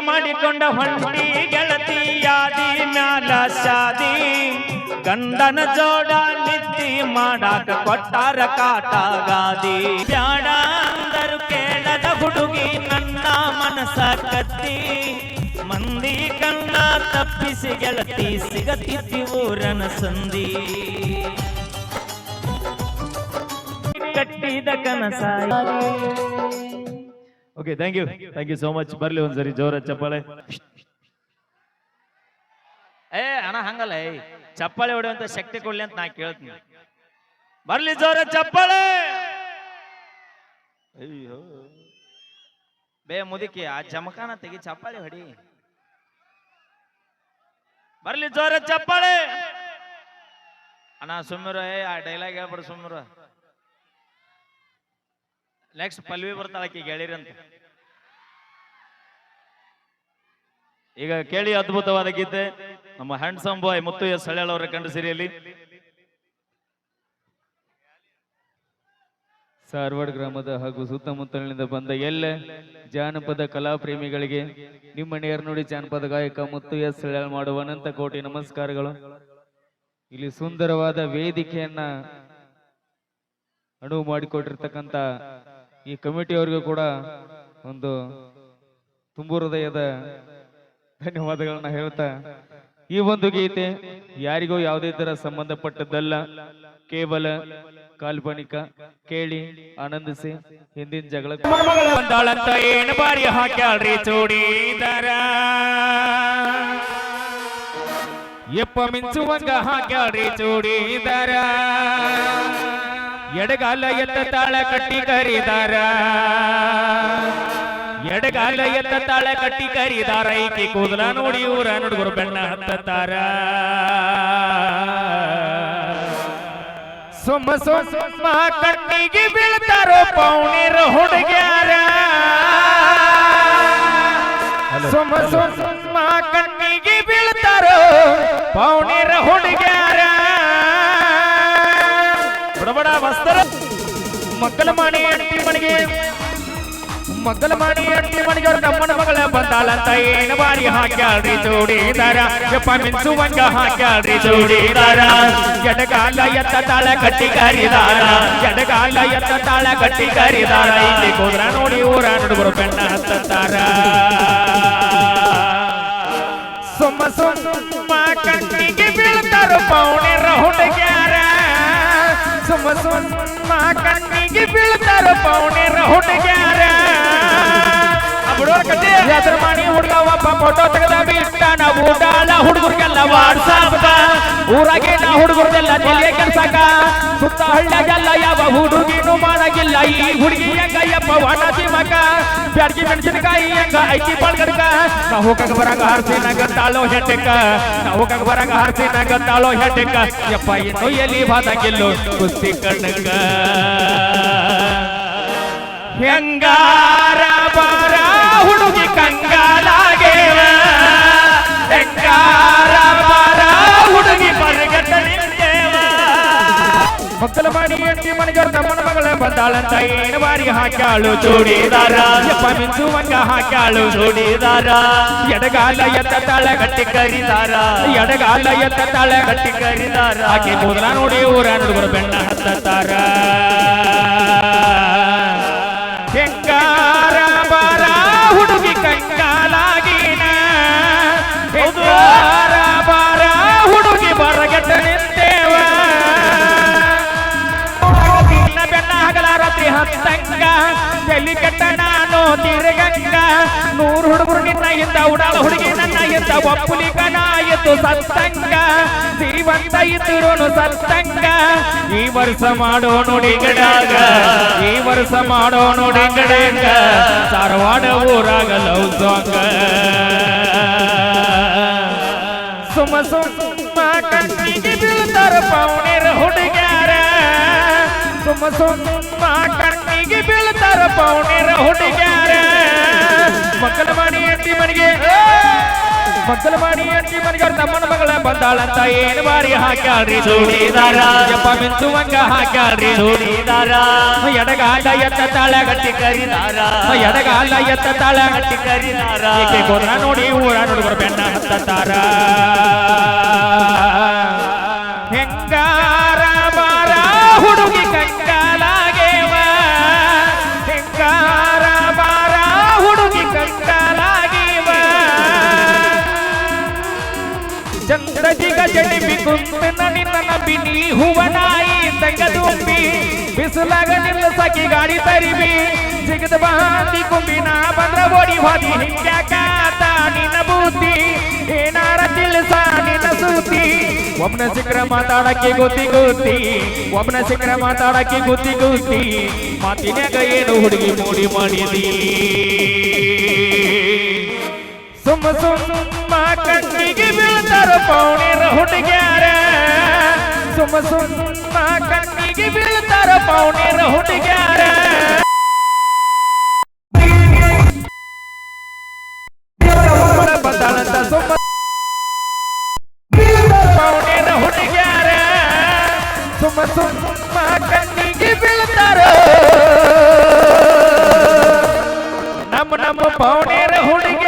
ಮಾಡಿಕೊಂಡ ಹೊಂಟಿ ಗೆಳತಿ ಯಾದಿ ಮ್ಯಾಲ ಶಾದಿ. ಗಂಡನ ಜೋಡ ನಿದ್ದಿ ಮಾಡಾಕ ಕೊಟ್ಟಾರ ಕಾಟ ಗಾದಿ ಬ್ಯಾಡ ಅಂದರು ಕೇಳದ ಹುಡುಗಿ ನನ್ನ ಮನಸ ಕತ್ತಿ. ಮಂದಿ ಕಣ್ಣ ತಪ್ಪಿಸಿ ಗೆಳತಿ ಸಿಗತಿ ಊರನ ಸಂದಿ. ಕಟ್ಟಿದ ಕನಸ okay thank you thank you so much ಬರ್ಲಿ ಒಂದ್ಸರಿ ಜೋರ ಚಪ್ಪಾಳೆ. ಏ ಅಣ್ಣ ಹಂಗಲ್ಲ ಏ ಚಪ್ಪಾಳೆ ಹೊಡೆಯುವಂತ ಶಕ್ತಿ ಕೊಡ್ಲಿ ಅಂತ ನಾ ಕೇಳ್ತೀನಿ. ಬರ್ಲಿ ಜೋರ ಚಪ್ಪಾಳೆ. ಅಯ್ಯೋ. ಬೇ ಮುದುಕಿ ಆ ಜಮಖಾನ ತೆಗಿ ಚಪ್ಪಾಳೆ ಹೊಡಿ. ಬರ್ಲಿ ಜೋರ ಚಪ್ಪಾಳೆ. ಅಣ್ಣ ಸುಮ್ಮರು ಏ ಆ ಡೈಲಾಗ್ ಹೇಳ್ಬಿಡು ಸುಮ್ಮರು ನೆಕ್ಸ್ಟ್ ಪಲ್ವಿ ಬರ್ತಾಳ ಆಕಿ ಅಂತ. ಈಗ ಕೇಳಿ ಅದ್ಭುತವಾದ ಗೀತೆ. ನಮ್ಮ ಹ್ಯಾಂಡ್ಸಮ್ ಬಾಯ್ ಮುತ್ತು ಎಸ್ ಅವರ ಕಂಡು ಸಿರಿಯಲ್ಲಿ. ಸಾರ್ವಾಡ್ ಗ್ರಾಮದ ಹಾಗೂ ಸುತ್ತಮುತ್ತಲಿನಿಂದ ಬಂದ ಎಲ್ಲ ಜಾನಪದ ಕಲಾ ಪ್ರೇಮಿಗಳಿಗೆ ನಿಮ್ಮ ನೋಡಿ ಜಾನಪದ ಗಾಯಕ ಮುತ್ತು ಎಸ್ ಹಳ್ಯಾಳ್ ಮಾಡುವ ಅನಂತ ಕೋಟಿ ನಮಸ್ಕಾರಗಳು. ಇಲ್ಲಿ ಸುಂದರವಾದ ವೇದಿಕೆಯನ್ನ ಅನುವು ಮಾಡಿಕೊಟ್ಟಿರ್ತಕ್ಕಂಥ ಈ ಕಮಿಟಿಯವರಿಗೂ ಕೂಡ ಒಂದು ತುಂಬು ಹೃದಯದ ಧನ್ಯವಾದಗಳನ್ನ ಹೇಳ್ತಾ ಈ ಒಂದು ಗೀತೆ ಯಾರಿಗೂ ಯಾವುದೇ ತರ ಸಂಬಂಧಪಟ್ಟದ್ದಲ್ಲ. ಕೇವಲ ಕಾಲ್ಪನಿಕ ಕೇಳಿ ಆನಂದಿಸಿ ಹಿಂದಿನ ಜಗಳ ಬಂದಾಳಂತ ಏನು ಬಾರಿ ಹಾಕ್ಯಾಳ್ರಿ ಚೂಡಿದಾರ ಎಪ್ಪ ಮಿಂಚುವಂಗ ಹಾಕ್ಯಾಳ್ರಿ ಚೂಡಿದಾರ ಎಡಗಾಲ ಎತ್ತ ತಾಳ ಕಟ್ಟಿ ಕರಿದಾರ. ಎಡಗಾಲ ಎತ್ತ ತಾಳ ಕಟ್ಟಿ ಕರಿದಾರ. ಈಕೆ ಕೂದಲ ನೋಡಿ ಊರ ನುಡುಗರು ಬೆಣ್ಣ ಹತ್ತತಾರ ಸುಮ್ಮ ಸುಮ್ಮ ಕಣ್ಣಿಗೆ ಬೀಳ್ತಾರೋ ಪೌಣಿರ ಹುಡುಗ್ಯಾರ. ಸುಮ್ಮ ಸುಮ್ಮ ಕಣ್ಣಿಗೆ ಬೀಳ್ತಾರೋ ಪೌಣಿರ ವಸ್ತ್ರ ಮಕ್ಕಳ ಮಾಡಿ ಅಂಟಿ ಮನೆಗೆ ಮಕ್ಕಳ ಮಾಡಿ ಅಂಟಿ ಮನೆಗೆ ಅವ್ರ ತಮ್ಮನ ಮಗಳ ಬಂದಾಳಂತ ಏನು ಬಾರಿ ಹಾಕ್ಯಾಳ್ರಿ ಜೋಡಿದಾರ ಯಪ್ಪ ಮಿಂಚುವಂಗ ಹಾಕ್ಯಾಳ್ರಿ ಜೋಡಿದಾರ ಎಡಗಾಲ ಎತ್ತ ತಾಳ ಕಟ್ಟಿ ಕರಿದಾರ ಎಡಗಾಲ ಎತ್ತ ತಾಳ ಕಟ್ಟಿ ಕರಿದಾರ ಇಲ್ಲಿ ಕುದ್ರ ನೋಡಿ ಊರ ನುಡುಗರು ಬೆಣ್ಣ ಹತ್ತಾರ ಸುಮ್ಮ ಸುಮ್ಮ ಕಣ್ಣಿಗೆ ಬೀಳ್ತಾರೋ ಪೌಣಿರ ಹುಡುಗ್ಯಾರ ಹುಡುಗ ಒಬ್ಬ ಫೋಟೋ ತೆಗೆದ ಬಿಟ್ಟಾನ ಊಟಾಳ ಹುಡುಗರಿಗೆಲ್ಲ ವಾಟ್ಸಾಪ್ ಊರಾಗೆ ನಾ ಹುಡುಗರದೆಲ್ಲ ತಲೆ ಕೆಲ್ಸಕ ಸುತ್ತ ಹಳ್ಳಿಯಾಗೆಲ್ಲ ಯಾವ ಹುಡುಗಿನೂ ಮಾಡಗಿಲ್ಲ. ಈ ಹುಡುಗಿ ಹೆಂಗಯ್ಯಪ್ಪ ಯಪ್ಪ ವಾಟ ತಿಮ್ಮಕ ಬ್ಯಾಡ್ಗಿ ಮೆಣಸಿನಕಾಯಿ ಹೆಂಗ ಐತಿ ಪಳ್ಗಡ್ಕ ನಾ ಹೋಗಕ್ ಬರಂಗ ಹಾರ್ಸಿನಾಗ ತಾಳೋ ಹೆಟ್ಟಕ್ಕ ನಾ ಹೋಗಕ್ ಬರಂಗ ಹಾರ್ಸಿನಾಗ ತಾಳೋ ಹೆಟ್ಟಕ್ಕ ಯಪ್ಪ, ಇನ್ನು ಎಲ್ಲಿ ಬಾದಾಗಿಲ್ಲೋ? ಕುಸ್ತಿ ಕಣ್ಣಕ್ಕ. ಹೆಂಗಾರ ಬರ ಹುಡುಗಿ ಕಂಗಾಲಾಗೇವ? ಹೆಂಗಾರ ಬರ ಹುಡುಗಿ ಬರಗಟ್ಟ ನಿಂತೇವ ಮಕ್ಕಳ ಮಾಡಿ ಎಂಟಿ ಮನೆಗೆ ತಮ್ಮನ ಮಗಳ ಬಂದಾಳಂತ ಏನು ಬಾರಿ ಹಾಕ್ಯಾಳು ಜೋಡಿದಾರ. ಯಪ್ಪ ಮಿಂಚುವಂಗ ಹಾಕ್ಯಾಳು ಜೋಡಿದಾರ. ಎಡಗಾಲ ಎತ್ತ ತಾಳ ಗಟ್ಟಿ ಕರಿದಾರ. ಎಡಗಾಲ ಎತ್ತ ತಾಳ ಗಟ್ಟಿ ಕರಿದಾರ. ಆಕೆ ಕೂದಲ ನೋಡಿ ಊರ ನುಡುಗರು ಬೆಣ್ಣ ಹತ್ತಾರ ಹೆಂಗಾರ ಬಾರ, ಹುಡುಗಿ ಹಗಲ ರಾತ್ರಿ ಹತ್ತಂಗ ನೂರು ಹುಡುಗರು ನಿನ್ನ ಇಂದ ಉಡಾಳ ಹುಡುಗಿ ನನ್ನ ಇಂದ ಎದ್ದು ಸತ್ತಂಗ. ಇದ್ದುರುನು ಸತ್ತಂಗ. ಈ ವರ್ಷ ಮಾಡೋ ನುಡಿಗಡಾಗ ಈ ವರ್ಷ ಮಾಡೋ ನುಡಿಗಡಾಗ ಧಾರವಾಡ ಊರಾಗ ಲವ್ ಸಾಂಗ. ಸುಮ ಸುಮ್ಮ ಕಣ್ಣಿಗೆ ಬೀಳ್ತಾರ ಪೌಣಿರ ಹುಡುಗ್ಯಾರ ಸುಮ್ಮ ಸುಮ್ಮ ಕಣ್ಣಿಗೆ ಬೀಳ್ತಾರ ಪೌಣಿರ ಹುಡುಗ್ಯಾರ ಮಕ್ಕಳ ಮಾಡಿ ಅಂಟಿ ಮನೆಯವ್ರ ತಮ್ಮನ ಮಗಳ ಬಂದಾಳಂತ ಏನ್ ಬಾರಿ ಹಾಕ್ಯಾಳ್ರಿ ಚೂಡಿದಾರ. ಯಪ್ಪ ಮಿಂಚುವಂಗ ಹಾಕ್ಯಾಳ್ರಿ ಚೂಡಿದಾರ ಎಡಗಾಲ ಎತ್ತ ತಾಳ ಗಟ್ಟಿ ಕರಿದಾರ ಎಡಗಾಲ ಎತ್ತ ತಾಳ ಗಟ್ಟಿ ಕರಿದಾರ ಗೋತ್ರ ನೋಡಿ, ಊರ ನೋಡಿ ಬೆನ್ನ ಹತ್ತಾರ ಹೆಂಗಾರ ಚಂದ್ರಜಿಗ ಜಡಿಬಿ ಕುಂತನ ನಿನ್ನ ನಂಬಿ ನೀ ಹೂವನಾಯಿ ತಂಗದುಂಬಿ ಬಿಸಿಲಾಗ ನಿಲ್ಲ ಸಖಿ ಗಾಡಿ ತರಿಬಿ ಸಿಗದ ಬಾಂದಿ ಕುಂಬಿ ನಾ ಬಂದ್ರ ಓಡಿ ಹೋದಿ ಹಿಂಗ್ಯಾಕಾತ ನಿನ್ನ ಬುದ್ಧಿ ಏನಾರ ತಿಳಿಸ ನಿನ್ನ ಸುದ್ದಿ ಒಬ್ನ ಸಿಕ್ರ ಮಾತಾಡಕ್ಕೆ ಗೊತ್ತಿ ಗೊತ್ತಿ ಒಬ್ನ ಸಿಕ್ರ ಮಾತಾಡಕ್ಕೆ ಗೊತ್ತಿ ಗೊತ್ತಿ ಮಾತಿನ್ಯಾಗ ಏನು ಹುಡುಗಿ ಮೂಡಿ ಮಾಡಿದಿ ಸುಮ್ಮ ಸುಮ್ಮ ಕಣ್ಣಿಗೆ ಬೀಳ್ತಾರ ಪೌಣಿರ ಹುಡುಗ್ಯಾರ ಸುಮ್ಮ ಸುಮ್ಮ ಕಣ್ಣಿಗೆ ಬೀಳ್ತಾರ ಪೌಣಿರ ಹುಡುಗ್ಯಾರ ಬಂದಾಳಂತ ಸುಮ್ಮ ಪೌಣಿರ ಹುಡುಗ್ಯಾರ ಸುಮ್ಮ ಸುಮ್ಮ ಕಣ್ಣಿಗೆ ಬೀಳ್ತಾರ ನಮ್ಮ ನಮ್ಮ ಪೌಣೇರ ಹುಡುಗ